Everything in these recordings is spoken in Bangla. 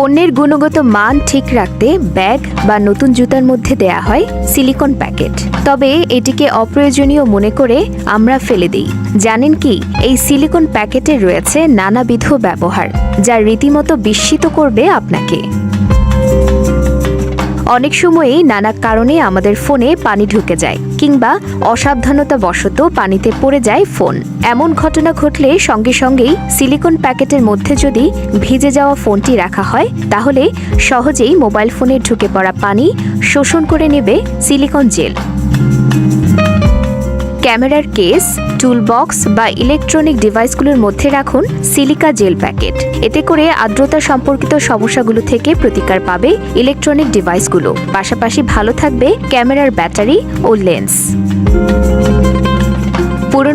পণ্যের গুণগত মান ঠিক রাখতে ব্যাগ বা নতুন জুতার মধ্যে দেয়া হয় সিলিকন প্যাকেট। তবে এটিকে অপ্রয়োজনীয় মনে করে আমরা ফেলে দিই। জানেন কি, এই সিলিকন প্যাকেটে রয়েছে নানাবিধ ব্যবহার, যা রীতিমতো বিস্মিত করবে আপনাকে। অনেক সময়ই নানা কারণে আমাদের ফোনে পানি ঢুকে যায়, কিংবা অসাবধানতা বশত পানিতে পড়ে যায় ফোন। এমন ঘটনা ঘটলে সঙ্গে সঙ্গেই সিলিকন প্যাকেটের মধ্যে যদি ভিজে যাওয়া ফোনটি রাখা হয়, তাহলে সহজেই মোবাইল ফোনে ঢুকে পড়া পানি শোষণ করে নেবে সিলিকন জেল। ক্যামেরার কেস, টুলবক্স বা ইলেকট্রনিক ডিভাইসগুলোর মধ্যে রাখুন সিলিকা জেল প্যাকেট। এতে করে আর্দ্রতা সম্পর্কিত সমস্যাগুলো থেকে প্রতিকার পাবে ইলেকট্রনিক ডিভাইসগুলো। পাশাপাশি ভালো থাকবে ক্যামেরার ব্যাটারি ও লেন্স।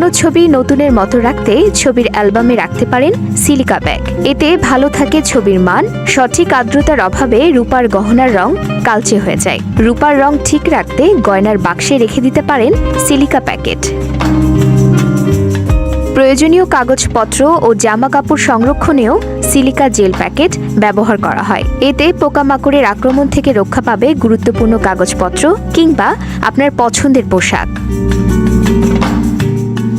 পুরনো ছবি নতুনের মতো রাখতে ছবির অ্যালবামে রাখতে পারেন সিলিকা ব্যাগ। এতে ভালো থাকে ছবির মান, সঠিক আর্দ্রতার অভাবে রূপার গহনার রং কালচে হয়ে যায়। রূপার রং ঠিক রাখতে গয়নার বাক্সে রেখে দিতে পারেন সিলিকা প্যাকেট। প্রয়োজনীয় কাগজপত্র ও জামা কাপড় সংরক্ষণেও সিলিকা জেল প্যাকেট ব্যবহার করা হয়। এতে পোকামাকড়ের আক্রমণ থেকে রক্ষা পাবে গুরুত্বপূর্ণ কাগজপত্র কিংবা আপনার পছন্দের পোশাক।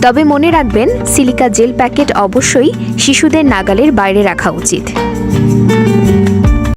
তবে মনে রাখবেন সিলিকা জেল প্যাকেট অবশ্যই শিশুদের নাগালের বাইরে রাখা উচিত।